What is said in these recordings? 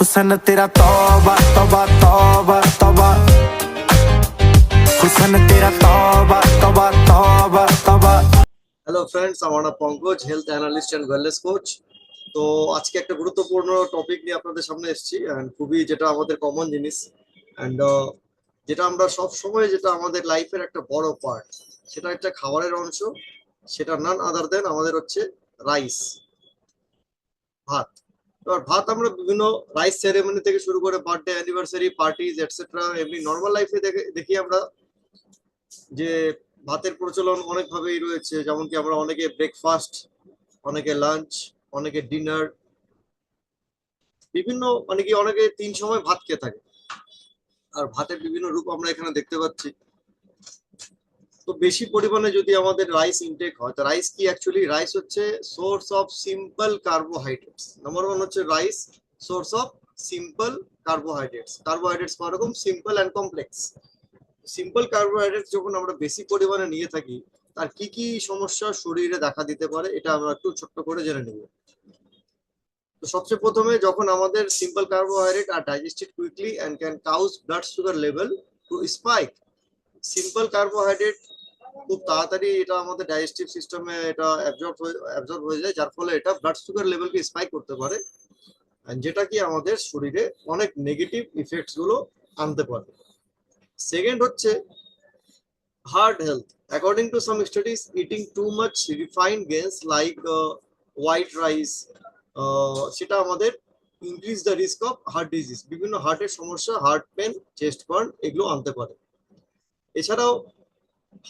हुसन तेरा तौबा तौबा तौबा तौबा हुसन तेरा तौबा तौबा तौबा तौबा হ্যালো ফ্রেন্ডস আমার নাম Pankaj health analyst and wellness coach তো আজকে একটা গুরুত্বপূর্ণ টপিক নিয়ে আপনাদের সামনে এসেছি অ্যান্ড খুবই যেটা আমাদের কমন জিনিস অ্যান্ড যেটা আমরা সব সময় যেটা আমাদের লাইফের একটা বড় পার্ট সেটা একটা খাবারের অংশ সেটা নান আদার দেন আমাদের হচ্ছে রাইস ভাত এবার ভাত আমরা বিভিন্ন রাইস সেরেমনি থেকে শুরু করে বার্থডে অ্যানিভার্সারি পার্টিজ এটসেট্রা এমনি নর্মাল লাইফে দেখে আমরা যে ভাতের প্রচলন অনেকভাবেই রয়েছে। যেমন কি আমরা অনেকে ব্রেকফাস্ট অনেকে লাঞ্চ অনেকে ডিনার বিভিন্ন মানে কি অনেকে তিন সময় ভাত খেয়ে থাকে। আর ভাতের বিভিন্ন রূপ আমরা এখানে দেখতে পাচ্ছি। তো বেশি পরিমাণে যদি আমাদের রাইস ইনটেক হয়, তো রাইস কি অ্যাকচুয়ালি রাইস হচ্ছে source of simple carbohydrates number one হচ্ছে rice source of simple carbohydrates carbohydrates রকম simple and complex simple carbohydrate যখন আমরা বেশি পরিমাণে নিয়ে থাকি, তার কি কি সমস্যা শরীরে দেখা দিতে পারে, এটা আমরা একটু ছোট্ট করে জেনে নেব। তো সবচেয়ে প্রথমে যখন আমাদের simple carbohydrate are digested quickly and can cause blood sugar level to spike simple carbohydrate খুব তাড়াতাড়ি এটা আমাদের ডাইজেস্টিভ সিস্টেমে এটা অ্যাবজর্ব হয়ে অ্যাবজর্ব হয়ে যায়, যার ফলে এটা ব্লাড সুগার লেভেলকে স্পাইক করতে পারে যেটা কি আমাদের শরীরে অনেক নেগেটিভ ইফেক্টসগুলো আনতে পারে। সেকেন্ড হচ্ছে heart health according to some studies eating too much refined grains like white rice সেটা আমাদের increase the risk of heart disease বিভিন্ন হার্টের সমস্যা হার্ট পেন চেস্ট বার্ন এগুলো আনতে পারে। এছাড়াও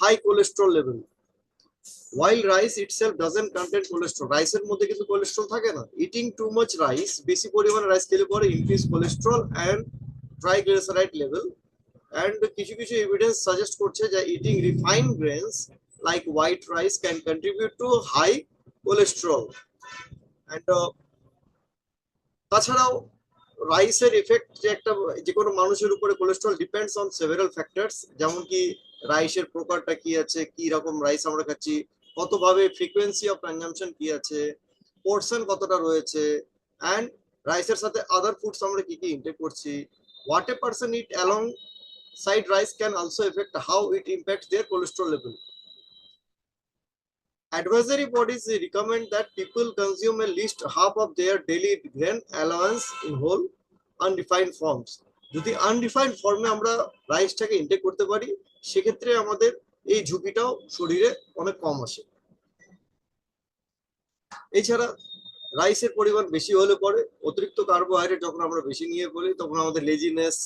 high cholesterol level while rice itself doesn't content cholesterol রাইসের মধ্যে কিন্তু কোলেস্ট্রল থাকে না। ইটিং টু মাচ রাইস বেশি পরিমাণে রাইস খেলে পরে increase cholesterol and triglyceride level and কিছু কিছু এভিডেন্স সাজেস্ট করছে যে eating refine grains like white rice can contribute to high cholesterol and তাছাড়াও রাইসের ইফেক্ট যে একটা, যে কোনো মানুষের উপরে cholesterol depends on several factors যেমন কি রাইসের প্রকারটা কি আছে, কি রকম রাইস আমরা খাচ্ছি, কতভাবে ফ্রিকোয়েন্সি অফ কনজাম্পশন কি আছে পোর্শন কতটা রয়েছে অ্যান্ড রাইসের সাথে আদার ফুডস আমরা কি কি ইনটেক করছি what a person eat alongside rice can also effect how it impact their cholesterol level. Advisory bodies recommend that people consume at least half of their daily grain allowance in whole unrefined forms. যদি unrefined ফর্মে আমরা রাইসটাকে intact করতে পারি, সেক্ষেত্রে আমাদের এই ঝুঁকিটাও শরীরে অনেক কম আসে। এছাড়া রাইসের পরিমাণ বেশি হলে পরে অতিরিক্ত কার্বোহাইড্রেট যখন আমরা বেশি নিয়ে পড়ি তখন আমাদের লেজিনেস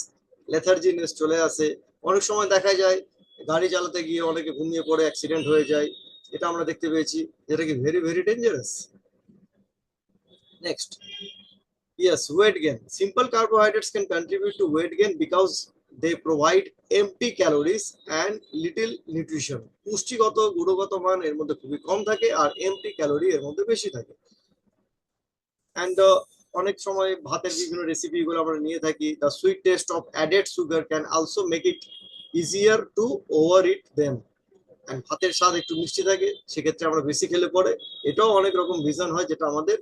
লেথার্জিনেস চলে আসে। অনেক সময় দেখা যায়, গাড়ি চালাতে গিয়ে অনেকে ঘুমিয়ে পড়ে অ্যাক্সিডেন্ট হয়ে যায়। এটা আমরা দেখতে পেয়েছি। যেটা কি very very dangerous next yes weight gain. Simple carbohydrates can contribute to weight gain because they provide empty calories and little nutrition. পুষ্টিগত, গুণগত মান এর মধ্যে খুবই কম থাকে আর এমটি ক্যালোরি এর মধ্যে বেশি থাকে। অ্যান্ড অনেক সময় ভাতের বিভিন্ন রেসিপি গুলো আমরা নিয়ে থাকি। The sweet taste of added sugar can also make it easier to overeat and ভাতের স্বাদ একটু মিষ্টি থাকে, সেক্ষেত্রে আমরা বেশি খেলে পরে এটাও অনেক রকম ভিজন হয় যেটা আমাদের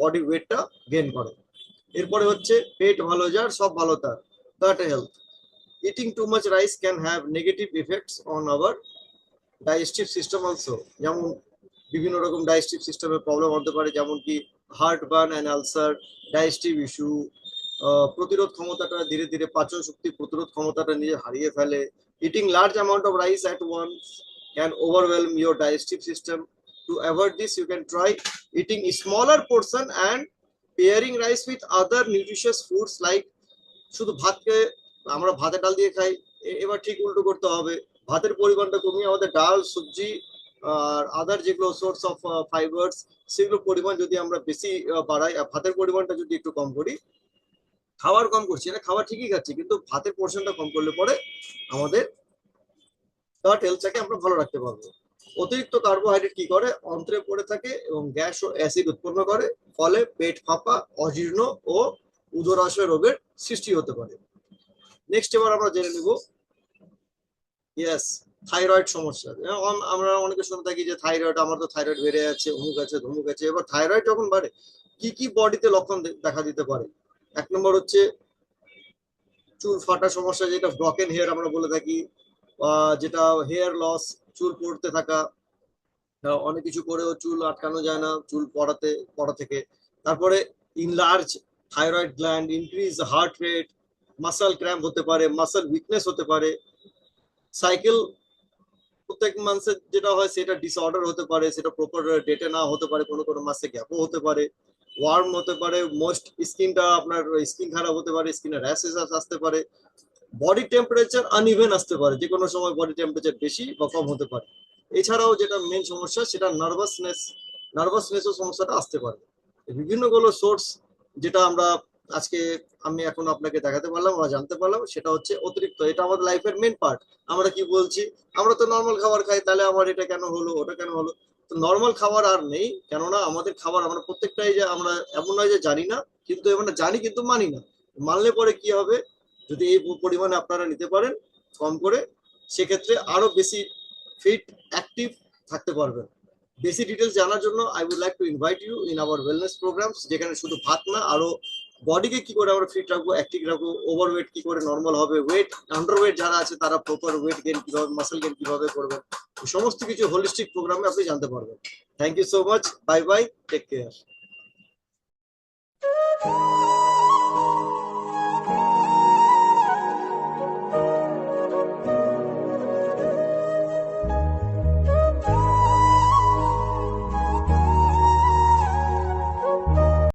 বডি ওয়েটটা গেন করে। এরপরে হচ্ছে পেট ভালো যার, সব ভালো তার। Gut health eating too much rice can have negative effects on our digestive system also যেমন বিভিন্ন রকম ডাইজেস্টিভ সিস্টেমের প্রবলেম হতে পারে, যেমন কি heartburn and ulcer digestive issue প্রতিরোধ ক্ষমতাটা ধীরে ধীরে পাচন শক্তি প্রতিরোধ ক্ষমতাটা নিজে হারিয়ে ফেলে eating large amount of rice at once can overwhelm your digestive system to avoid this you can try eating smaller portion and pairing rice with other nutritious foods like শুধু ভাতকে আমরা ভাতে ডাল দিয়ে খাই। এবার ঠিক উল্টো করতে হবে। ভাতের পরিমাণটা কমিয়ে আমাদের ডাল, সবজি আর আদার যেগুলো সোর্স অফ ফাইবার্স সেগুলো পরিমাণ যদি আমরা বেশি বাড়াই আর ভাতের পরিমাণটা যদি একটু কম করি খাবার কম করছি না খাবার ঠিকই খাচ্ছি, কিন্তু ভাতের পোর্শনটা কম করলে পরে আমাদের গাট হেলথটাকে আমরা ভালো রাখতে পারব। অতিরিক্ত কার্বোহাইড্রেট কি করে? অন্ত্রে পড়ে থাকে এবং গ্যাস ও অ্যাসিড উৎপন্ন করে, ফলে পেট ফাঁপা, অজীর্ণ ও উদরাশয় রোগের সৃষ্টি হতে পারে। নেক্সট এবার আমরা জেনে নিব। ইয়েস থাইরয়েড সমস্যা। আমরা অনেকে শুনে থাকি যে থাইরয়েড আমার তো থাইরয়েড বেড়ে যাচ্ছে অমুক আছে ধমুক আছে। এবার থাইরয়েড যখন বাড়ে, কি কি বডিতে লক্ষণ দেখা দিতে পারে? এক নম্বর হচ্ছে চুল ফাটা সমস্যা, যেটা ব্রকেন হেয়ার আমরা বলে থাকি যেটা হেয়ার লস চুল পড়তে থাকা অনেক কিছু করেও চুল আটকানো যায় না, চুল পড়াতে, পড়া থেকে। তারপরে enlarge thyroid gland increase heart rate muscle cramp হতে পারে মাসল উইকনেস হতে পারে। সাইকেল প্রত্যেক মাসের যেটা হয়, সেটা ডিসঅর্ডার হতে পারে, সেটা প্রপার ডেটে না হতে পারে, কোনো কোনো মাসে গ্যাপও হতে পারে। ওয়ার্ম হতে পারে মোস্ট স্কিনটা আপনার স্কিন খারাপ হতে পারে স্কিনে র্যাশেস আসতে পারে। বডি টেম্পারেচার আনইভেন আসতে পারে যে কোনো সময় বডি টেম্পারেচার বেশি বা কম হতে পারে। এছাড়াও যেটা মেন সমস্যা, সেটা নার্ভাসনেস নার্ভাসনেসও সমস্যাটা আসতে পারে। বিভিন্নগুলো সোর্স যেটা আমরা আজকে আমি এখন আপনাকে দেখাতে পারলাম বা জানতে পারলাম, সেটা হচ্ছে অতিরিক্ত। এটা আমাদের লাইফের মেন পার্ট আমরা কি বলছি? আমরা তো নর্মাল খাবার খাই, তাহলে আমার এটা কেন হলো, ওটা কেন হলো? নর্মাল খাবার আর নেই, কেননা আমাদের খাবার আমরা প্রত্যেকটাই যে আমরা এমন নয় যে জানি না, কিন্তু আমরা জানি কিন্তু মানি না। মানলে পরে কি হবে? যদি এই পরিমাণে আপনারা নিতে পারেন কম করে, সেক্ষেত্রে আরও বেশি ফিট অ্যাক্টিভ থাকতে পারবেন। বেশি ডিটেলস জানার জন্য I would like to invite you in our wellness programs যেখানে শুধু ভাত না, আরও বডিকে কি করে আমরা ফিট রাখব? অ্যাক্টিভ রাখব? ওভারওয়েট কি করে নর্মাল হবে? ওয়েট আন্ডারওয়েট যারা আছে, তারা প্রপার ওয়েট গেন কীভাবে মাসেল গেন কীভাবে করবেন সমস্ত কিছু হোলিস্টিক প্রোগ্রামে আপনি জানতে পারবেন। Thank you so much bye bye take care